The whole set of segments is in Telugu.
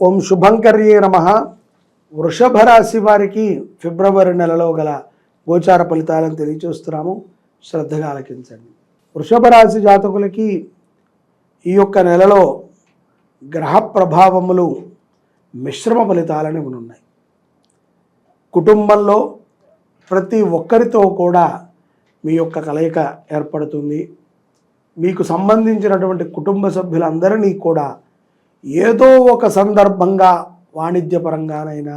ఓం శుభంకర్యే నమ. వృషభ రాశి వారికి ఫిబ్రవరి నెలలో గల గోచార ఫలితాలను తెలియచేస్తున్నాము శ్రద్ధగా ఆలకించండి. వృషభ రాశి జాతకులకి ఈ యొక్క నెలలో గ్రహ ప్రభావములు మిశ్రమ ఫలితాలని ఉన్నాయి కుటుంబంలో ప్రతి ఒక్కరితో కూడా మీ యొక్క కలయిక ఏర్పడుతుంది. మీకు సంబంధించినటువంటి కుటుంబ సభ్యులందరినీ కూడా ఏదో ఒక సందర్భంగా వాణిజ్యపరంగానైనా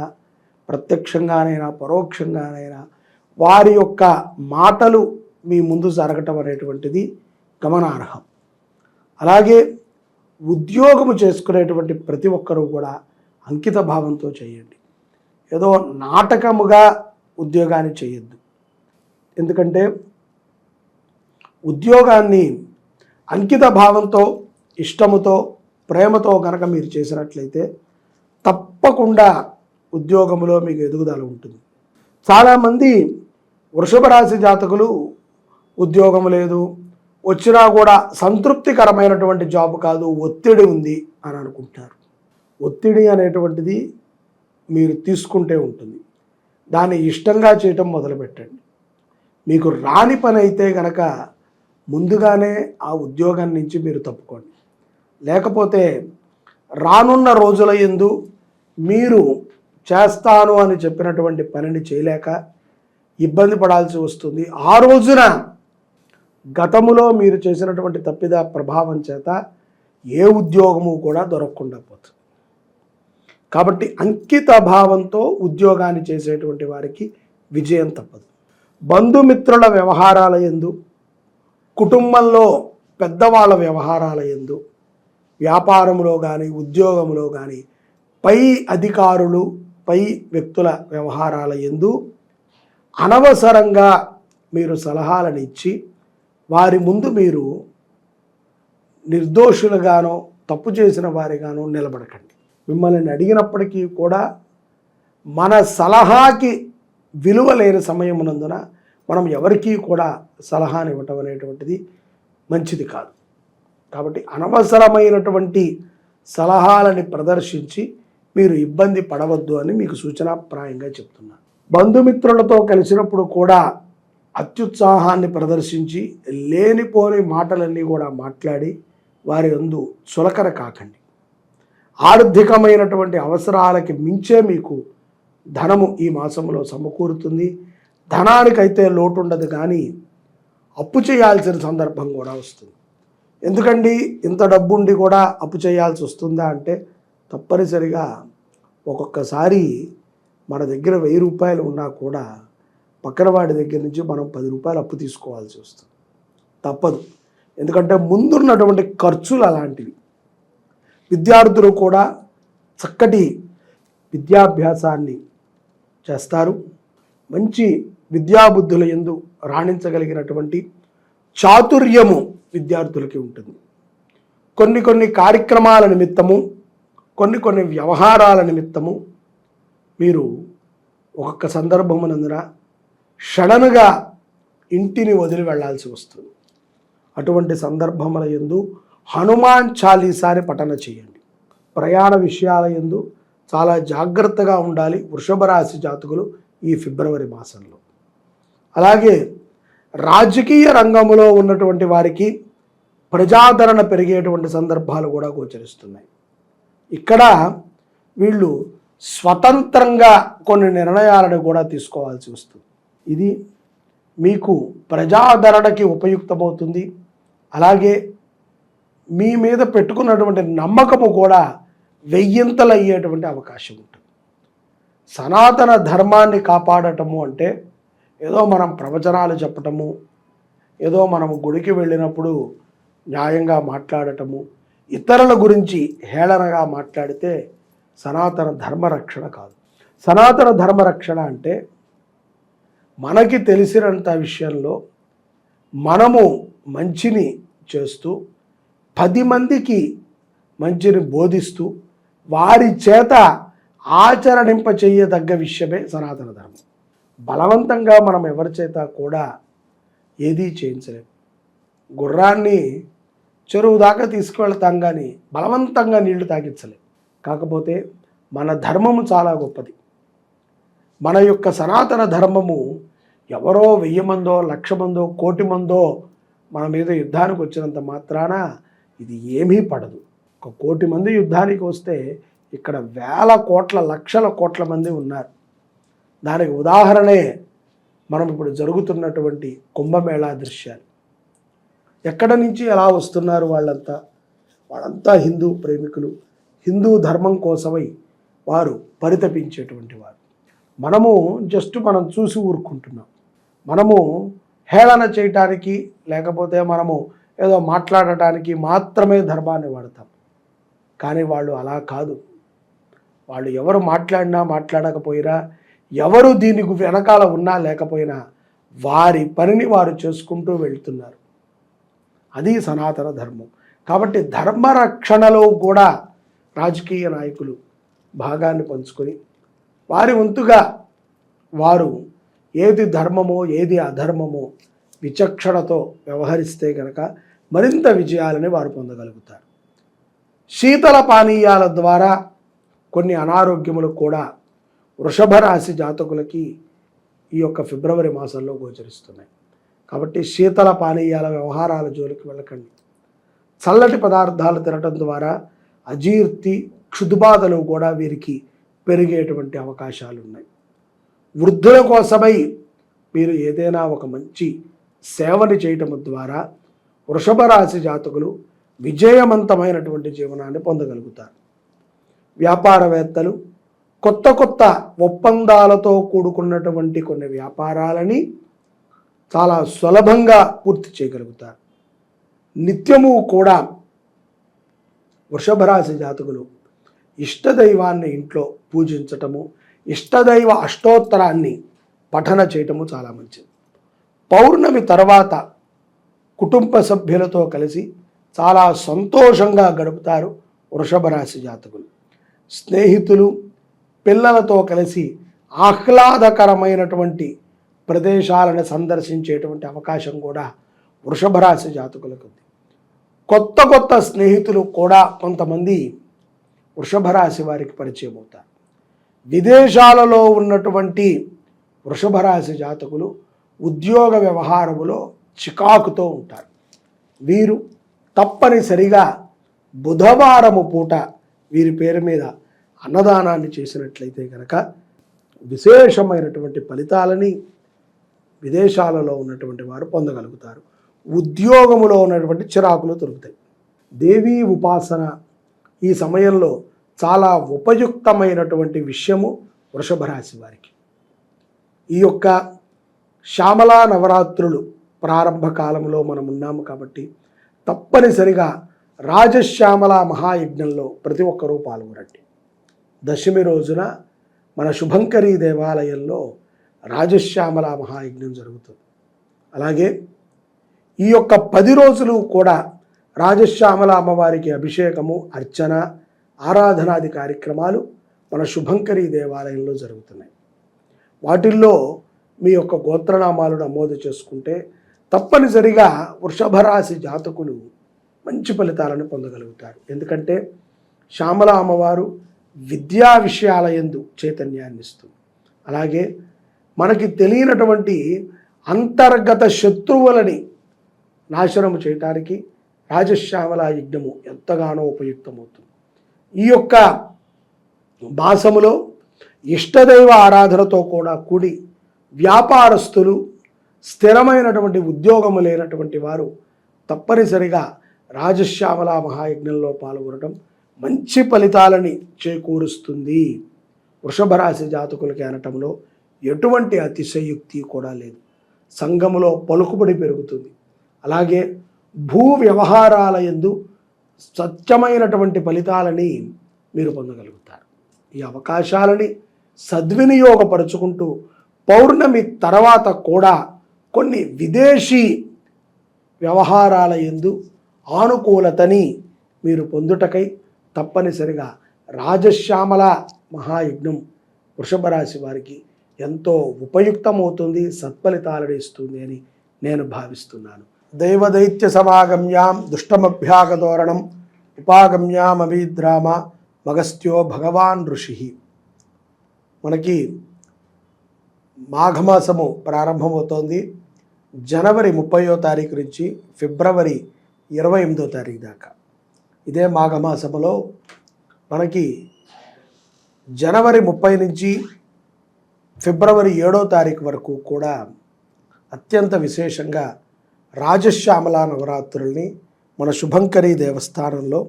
ప్రత్యక్షంగానైనా పరోక్షంగానైనా వారి యొక్క మాటలు మీ ముందు జరగటం అనేటువంటిది గమనార్హం. అలాగే ఉద్యోగము చేసుకునేటువంటి ప్రతి ఒక్కరూ కూడా అంకిత భావంతో చేయండి. ఏదో నాటకముగా ఉద్యోగాన్ని చేయొద్దు. ఎందుకంటే ఉద్యోగాన్ని అంకిత భావంతో ఇష్టముతో ప్రేమతో కనుక మీరు చేసినట్లయితే తప్పకుండా ఉద్యోగంలో మీకు ఎదుగుదల ఉంటుంది. చాలామంది వృషభ రాశి జాతకులు ఉద్యోగం లేదు వచ్చినా కూడా సంతృప్తికరమైనటువంటి జాబ్ కాదు ఒత్తిడి ఉంది అని అనుకుంటున్నారు ఒత్తిడి అనేటువంటిది మీరు తీసుకుంటే ఉంటుంది. దాన్ని ఇష్టంగా చేయటం మొదలుపెట్టండి. మీకు రాని పని అయితే గనక ముందుగానే ఆ ఉద్యోగం నుంచి మీరు తప్పుకోండి. లేకపోతే రానున్న రోజుల ఎందు మీరు చేస్తాను అని చెప్పినటువంటి పనిని చేయలేక ఇబ్బంది పడాల్సి వస్తుంది. ఆ రోజున గతములో మీరు చేసినటువంటి తప్పిద ప్రభావం చేత ఏ ఉద్యోగము కూడా దొరకకుండా పోతుంది. కాబట్టి అంకిత భావంతో ఉద్యోగాన్ని చేసేటువంటి వారికి విజయం తప్పదు. బంధుమిత్రుల వ్యవహారాల ఎందు కుటుంబంలో పెద్దవాళ్ళ వ్యవహారాల ఎందు వ్యాపారంలో కానీ ఉద్యోగంలో కానీ పై అధికారులు పై వ్యక్తుల వ్యవహారాల ఎందు అనవసరంగా మీరు సలహాలను ఇచ్చి వారి ముందు మీరు నిర్దోషులుగానో తప్పు చేసిన వారిగానో నిలబడకండి. మిమ్మల్ని అడిగినప్పటికీ కూడా మన సలహాకి విలువ లేని సమయమునందున మనం ఎవరికీ కూడా సలహాని ఇవ్వటం అనేటువంటిది మంచిది కాదు. కాబట్టి అనవసరమైనటువంటి సలహాలని ప్రదర్శించి మీరు ఇబ్బంది పడవద్దు అని మీకు సూచనాప్రాయంగా చెప్తున్నాను బంధుమిత్రులతో కలిసినప్పుడు కూడా అత్యుత్సాహాన్ని ప్రదర్శించి లేనిపోని మాటలన్నీ కూడా మాట్లాడి వారి అందు చులకన కాకండి. ఆర్థికమైనటువంటి అవసరాలకి మించే మీకు ధనము ఈ మాసంలో సమకూరుతుంది. ధనానికైతే లోటు ఉండదు కానీ అప్పు చేయాల్సిన సందర్భం కూడా వస్తుంది. ఎందుకండి ఇంత డబ్బు ఉండి కూడా అప్పు చేయాల్సి వస్తుందా అంటే తప్పనిసరిగా ఒక్కొక్కసారి మన దగ్గర వెయ్యి రూపాయలు ఉన్నా కూడా పక్కన వాడి దగ్గర నుంచి మనం పది రూపాయలు అప్పు తీసుకోవాల్సి వస్తుంది. తప్పదు. ఎందుకంటే ముందున్నటువంటి ఖర్చులు అలాంటివి. విద్యార్థులు కూడా చక్కటి విద్యాభ్యాసాన్ని చేస్తారు. మంచి విద్యాబుద్ధుల ఎందు రాణించగలిగినటువంటి చాతుర్యము విద్యార్థులకి ఉంటుంది. కొన్ని కొన్ని కార్యక్రమాల నిమిత్తము కొన్ని కొన్ని వ్యవహారాల నిమిత్తము మీరు ఒక్కొక్క సందర్భమునందున షడన్గా ఇంటిని వదిలి వెళ్ళాల్సి వస్తుంది. అటువంటి సందర్భముల ఎందు హనుమాన్ చాలీసాని పఠన చేయండి. ప్రయాణ విషయాల ఎందు చాలా జాగ్రత్తగా ఉండాలి వృషభ రాశి జాతకులు ఈ ఫిబ్రవరి మాసంలో. అలాగే రాజకీయ రంగంలో ఉన్నటువంటి వారికి ప్రజాదరణ పెరిగేటువంటి సందర్భాలు కూడా గోచరిస్తున్నాయి. ఇక్కడ వీళ్ళు స్వతంత్రంగా కొన్ని నిర్ణయాలను కూడా తీసుకోవాల్సి వస్తుంది. ఇది మీకు ప్రజాదరణకి ఉపయుక్తమవుతుంది. అలాగే మీ మీద పెట్టుకున్నటువంటి నమ్మకము కూడా వెయ్యింతలు అయ్యేటువంటి అవకాశం ఉంటుంది. సనాతన ధర్మాన్ని కాపాడటము అంటే ఏదో మనం ప్రవచనాలు చెప్పటము ఏదో మనము గుడికి వెళ్ళినప్పుడు న్యాయంగా మాట్లాడటము ఇతరుల గురించి హేళనగా మాట్లాడితే సనాతన ధర్మరక్షణ కాదు. సనాతన ధర్మరక్షణ అంటే మనకి తెలిసినంత విషయంలో మనము మంచిని చేస్తూ పది మందికి మంచిని బోధిస్తూ వారి చేత ఆచరణింపచేయదగ్గ విషయమే సనాతన ధర్మం. బలవంతంగా మనం ఎవరి చేత కూడా ఏదీ చేయించలేం. గుర్రాన్ని చెరువు దాకా తీసుకువెళ్తాం కానీ బలవంతంగా నీళ్ళు తాగించలేం. కాకపోతే మన ధర్మము చాలా గొప్పది. మన యొక్క సనాతన ధర్మము ఎవరో వెయ్యి మందో లక్ష మందో కోటి మందో మన మీద యుద్ధానికి వచ్చినంత మాత్రాన ఇది ఏమీ పడదు. ఒక కోటి మంది యుద్ధానికి వస్తే ఇక్కడ వేల కోట్ల లక్షల కోట్ల మంది ఉన్నారు. దానికి ఉదాహరణే మనం ఇప్పుడు జరుగుతున్నటువంటి కుంభమేళా దృశ్యాలు. ఎక్కడ నుంచి ఎలా వస్తున్నారు వాళ్ళంతా? వాళ్ళంతా హిందూ ప్రేమికులు. హిందూ ధర్మం కోసమై వారు పరితపించేటువంటి వారు. మనము జస్ట్ మనం చూసి ఊరుకుంటున్నాం. మనము హేళన చేయటానికి లేకపోతే మనము ఏదో మాట్లాడటానికి మాత్రమే ధర్మాన్ని వాడతాం. కానీ వాళ్ళు అలా కాదు. వాళ్ళు ఎవరు మాట్లాడినా మాట్లాడకపోయినా ఎవరు దీనికి వెనకాల ఉన్నా లేకపోయినా వారి పనిని వారు చేసుకుంటూ వెళ్తున్నారు. అది సనాతన ధర్మం. కాబట్టి ధర్మరక్షణలో కూడా రాజకీయ నాయకులు భాగాన్ని పంచుకొని వారి వంతుగా వారు ఏది ధర్మమో ఏది అధర్మమో విచక్షణతో వ్యవహరిస్తే కనుక మరింత విజయాలని వారు పొందగలుగుతారు. శీతల పానీయాల ద్వారా కొన్ని అనారోగ్యములు కూడా వృషభ రాశి జాతకులకి ఈ యొక్క ఫిబ్రవరి మాసంలో గోచరిస్తున్నాయి. కాబట్టి శీతల పానీయాల వ్యవహారాల జోలికి వెళ్ళకండి. చల్లటి పదార్థాలు తినటం ద్వారా అజీర్తి క్షుదుబాధలు కూడా వీరికి పెరిగేటువంటి అవకాశాలు ఉన్నాయి వృద్ధుల కోసమై మీరు ఏదైనా ఒక మంచి సేవని చేయటం ద్వారా వృషభ రాశి జాతకులు విజయవంతమైనటువంటి జీవనాన్ని పొందగలుగుతారు. వ్యాపారవేత్తలు కొత్త కొత్త ఒప్పందాలతో కూడుకున్నటువంటి కొన్ని వ్యాపారాలని చాలా సులభంగా పూర్తి చేయగలుగుతారు. నిత్యము కూడా వృషభరాశి జాతకులు ఇష్టదైవాన్ని ఇంట్లో పూజించటము ఇష్టదైవ అష్టోత్తరాన్ని పఠన చేయటము చాలా మంచిది. పౌర్ణమి తర్వాత కుటుంబ సభ్యులతో కలిసి చాలా సంతోషంగా గడుపుతారు వృషభ రాశి జాతకులు. స్నేహితులు పిల్లలతో కలిసి ఆహ్లాదకరమైనటువంటి ప్రదేశాలను సందర్శించేటువంటి అవకాశం కూడా వృషభరాశి జాతకులకు ఉంది. కొత్త కొత్త స్నేహితులు కూడా కొంతమంది వృషభరాశి వారికి పరిచయం అవుతారు. విదేశాలలో ఉన్నటువంటి వృషభరాశి జాతకులు ఉద్యోగ వ్యవహారములో చికాకుతో ఉంటారు. వీరు తప్పనిసరిగా బుధవారము పూట వీరి పేరు మీద అన్నదానాన్ని చేసినట్లయితే కనుక విశేషమైనటువంటి ఫలితాలని విదేశాలలో ఉన్నటువంటి వారు పొందగలుగుతారు. ఉద్యోగములో ఉన్నటువంటి చిరాకులు దొరుకుతాయి దేవీ ఉపాసన ఈ సమయంలో చాలా ఉపయుక్తమైనటువంటి విషయము వృషభ రాశి వారికి. ఈ యొక్క శ్యామలా నవరాత్రులు ప్రారంభ కాలంలో మనం ఉన్నాము కాబట్టి తప్పనిసరిగా రాజశ్యామల మహాయజ్ఞంలో ప్రతి ఒక్కరూ పాల్గొనండి. దశమి రోజున మన శుభంకరి దేవాలయంలో రాజశ్యామల మహాయజ్ఞం జరుగుతుంది. అలాగే ఈ యొక్క పది రోజులు కూడా రాజశ్యామల అమ్మవారికి అభిషేకము అర్చన ఆరాధనాది కార్యక్రమాలు మన శుభంకరి దేవాలయంలో జరుగుతున్నాయి. వాటిల్లో మీ యొక్క గోత్రనామాలు నమోదు చేసుకుంటే తప్పనిసరిగా వృషభరాశి జాతకులు మంచి ఫలితాలను పొందగలుగుతారు. ఎందుకంటే శ్యామల అమ్మవారు విద్యా విషయాలయందు చైతన్యాన్ని ఇస్తుంది అలాగే మనకి తెలియనటువంటి అంతర్గత శత్రువులని నాశనము చేయటానికి రాజశ్యామల యజ్ఞము ఎంతగానో ఉపయుక్తమవుతుంది. ఈ యొక్క మాసములో ఇష్టదైవ ఆరాధనతో కూడా కూడి వ్యాపారస్తులు స్థిరమైనటువంటి ఉద్యోగము లేనటువంటి వారు తప్పనిసరిగా రాజశ్యామల మహాయజ్ఞంలో పాల్గొనడం మంచి ఫలితాలని చేకూరుస్తుంది. వృషభ రాశి జాతకులకి అనటంలో ఎటువంటి అతిశయుక్తి కూడా లేదు. సంఘములో పలుకుబడి పెరుగుతుంది. అలాగే భూ వ్యవహారాల యందు సత్యమైనటువంటి ఫలితాలని మీరు పొందగలుగుతారు. ఈ అవకాశాలని సద్వినియోగపరుచుకుంటూ పౌర్ణమి తర్వాత కూడా కొన్ని విదేశీ వ్యవహారాల ఎందు ఆనుకూలతని మీరు పొందుటకై తప్పనిసరిగా రాజశ్యామల మహాయజ్ఞం వృషభ రాశి వారికి ఎంతో ఉపయుక్తమవుతుంది సత్ఫలితాలను ఇస్తుంది అని నేను భావిస్తున్నాను. దైవదైత్య సమాగమ్యాం దుష్టమభ్యాగధోరణం ఉపాగమ్యామభిద్రామ మగస్త్యో భగవాన్ ఋషి. మనకి మాఘమాసము ప్రారంభమవుతోంది. జనవరి ముప్పయో తారీఖు నుంచి ఫిబ్రవరి ఇరవై ఎనిమిదో తారీఖు దాకా. ఇదే మాఘమాసములో మనకి జనవరి ముప్పై నుంచి ఫిబ్రవరి ఏడో తారీఖు వరకు కూడా అత్యంత విశేషంగా రాజశ్యామల నవరాత్రుల్ని మన శుభంకరి దేవస్థానంలో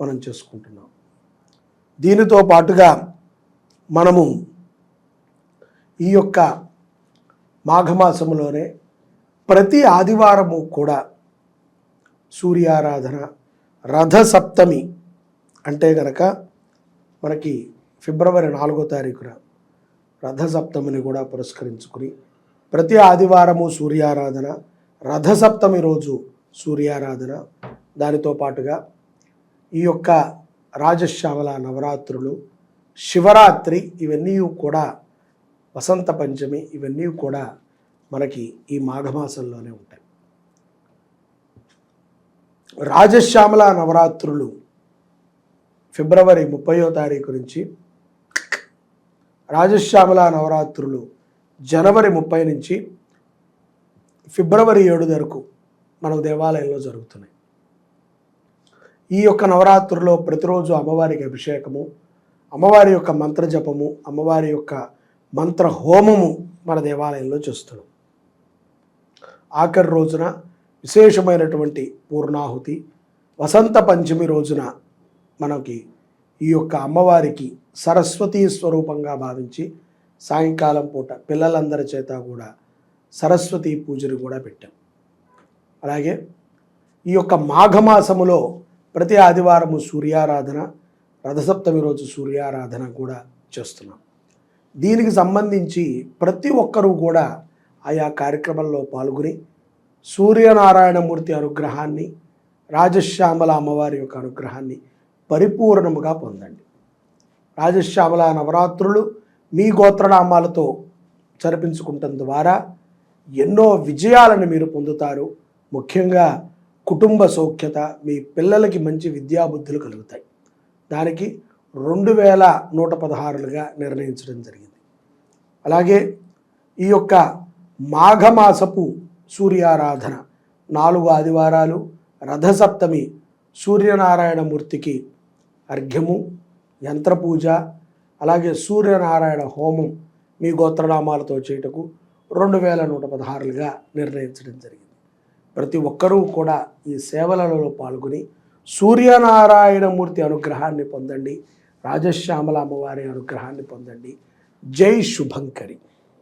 మనం చేసుకుంటున్నాం. దీనితో పాటుగా మనము ఈ యొక్క మాఘమాసములోనే ప్రతి ఆదివారము కూడా సూర్యారాధన రథసప్తమి అంటే గనక మనకి ఫిబ్రవరి నాలుగో తారీఖున రథసప్తమిని కూడా పురస్కరించుకుని ప్రతి ఆదివారము సూర్యారాధన రథసప్తమి రోజు సూర్యారాధన దానితో పాటుగా ఈ యొక్క రాజశ్యామల నవరాత్రులు శివరాత్రి ఇవన్నీ కూడా వసంత పంచమి ఇవన్నీ కూడా మనకి ఈ మాఘమాసంలోనే ఉంటాయి. రాజశ్యామల నవరాత్రులు ఫిబ్రవరి ముప్పయో తారీఖు నుంచి రాజశ్యామల నవరాత్రులు జనవరి ముప్పై నుంచి ఫిబ్రవరి ఏడు వరకు మన దేవాలయంలో జరుగుతున్నాయి. ఈ యొక్క నవరాత్రుల్లో ప్రతిరోజు అమ్మవారికి అభిషేకము అమ్మవారి యొక్క మంత్ర జపము అమ్మవారి యొక్క మంత్ర హోమము మన దేవాలయంలో చేస్తున్నాం. ఆఖరి రోజున విశేషమైనటువంటి పూర్ణాహుతి. వసంత పంచమి రోజున మనకి ఈ యొక్క అమ్మవారికి సరస్వతీ స్వరూపంగా భావించి సాయంకాలం పూట పిల్లలందరి చేత కూడా సరస్వతీ పూజను కూడా పెట్టాం. అలాగే ఈ యొక్క మాఘమాసములో ప్రతి ఆదివారము సూర్యారాధన రథసప్తమి రోజు సూర్యారాధన కూడా చేస్తున్నాం. దీనికి సంబంధించి ప్రతి ఒక్కరూ కూడా ఆయా కార్యక్రమంలో పాల్గొని సూర్యనారాయణమూర్తి అనుగ్రహాన్ని రాజశ్యామల అమ్మవారి యొక్క అనుగ్రహాన్ని పరిపూర్ణముగా పొందండి. రాజశ్యామల నవరాత్రులు మీ గోత్రనామాలతో జరిపించుకుంటం ద్వారా ఎన్నో విజయాలను మీరు పొందుతారు. ముఖ్యంగా కుటుంబ సౌఖ్యత మీ పిల్లలకి మంచి విద్యాబుద్ధులు కలుగుతాయి. దానికి రెండు వేల నూట పదహారులుగా నిర్ణయించడం జరిగింది. అలాగే ఈ యొక్క మాఘమాసపు సూర్యారాధన. నాలుగు ఆదివారాలు రథసప్తమి సూర్యనారాయణమూర్తికి అర్ఘ్యము యంత్రపూజ అలాగే సూర్యనారాయణ హోమం మీ గోత్రనామాలతో చేయుటకు రెండు వేల నూట పదహారులుగా నిర్ణయించడం జరిగింది. ప్రతి ఒక్కరూ కూడా ఈ సేవలలో పాల్గొని సూర్యనారాయణమూర్తి అనుగ్రహాన్ని పొందండి రాజశ్యామల అమ్మవారి అనుగ్రహాన్ని పొందండి. జై శుభంకరి.